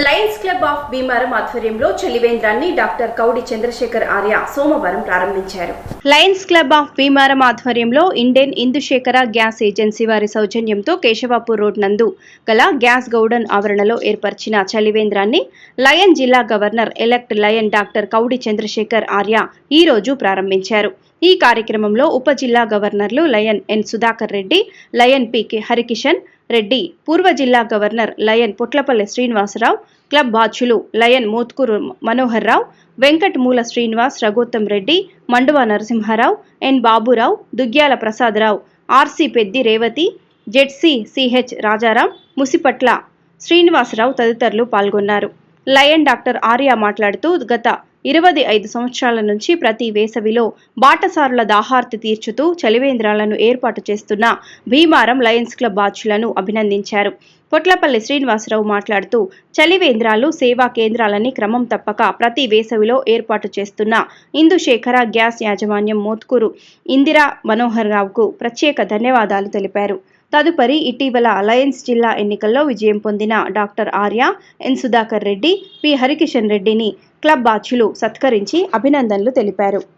Lions club of Bheemaram ఆధ్వర్యంలో చలివేంద్రాన్ని doctor కౌడి Chandrashekar Arya సోమవారం ప్రారంభించారు. లయన్స్ క్లబ్ ఆఫ్ భీమారం ఆధ్వర్యంలో ఇండియన్ ఇందుశేఖర గ్యాస్ ఏజెన్సీ వారి సౌజన్యంతో కేశవాపూర్ రోడ్ నందు గల గ్యాస్ గౌడన్ ఆవరణలో ఏర్పరిచిన చలివేంద్రాన్ని లయన్ జిల్లా governor elect lion doctor Koudi Chandrashekar Arya ఈ రోజు ప్రారంభించారు. ఈ కార్యక్రమంలో ఉప జిల్లా గవర్నర్లు lion N Sudhakar Reddy lion P Harikishan Reddy పూర్వ జిల్లా governor lion Putlapalli Srinivasarao club బాధ్యులు lion Mothkur Manohar Rao Venkat Moola Srinivas Raghottam Reddy Manduva Narasimharao N Baburao Duggyala Prasadarao RC Peddi Revathi ZC CH Rajaram Musipatla Srinivasarao తదితరులు పాల్గొన్నారు. Lion doctor Arya మాట్లాడుతూ గత ఇరవై ఐదు సంవత్సరాల నుంచి ప్రతి వేసవిలో బాటసారుల దాహార్తి తీర్చుతూ చలివేంద్రాలను ఏర్పాటు చేస్తున్న భీమారం లయన్స్ క్లబ్ బాధ్యులను అభినందించారు. పొట్లపల్లి శ్రీనివాసరావు మాట్లాడుతూ చలివేంద్రాలు సేవా కేంద్రాలని క్రమం తప్పక ప్రతి వేసవిలో ఏర్పాటు చేస్తున్న ఇందుశేఖర గ్యాస్ యాజమాన్యం మోత్కూరు ఇందిరా మనోహర్ రావుకు ప్రత్యేక ధన్యవాదాలు తెలిపారు. తదుపరి ఇటీవల అలయన్స్ జిల్లా ఎన్నికల్లో విజయం పొందిన doctor Arya N Sudhakar Reddy P Harikishan రెడ్డిని క్లబ్ బాధ్యులు సత్కరించి అభినందనలు తెలిపారు.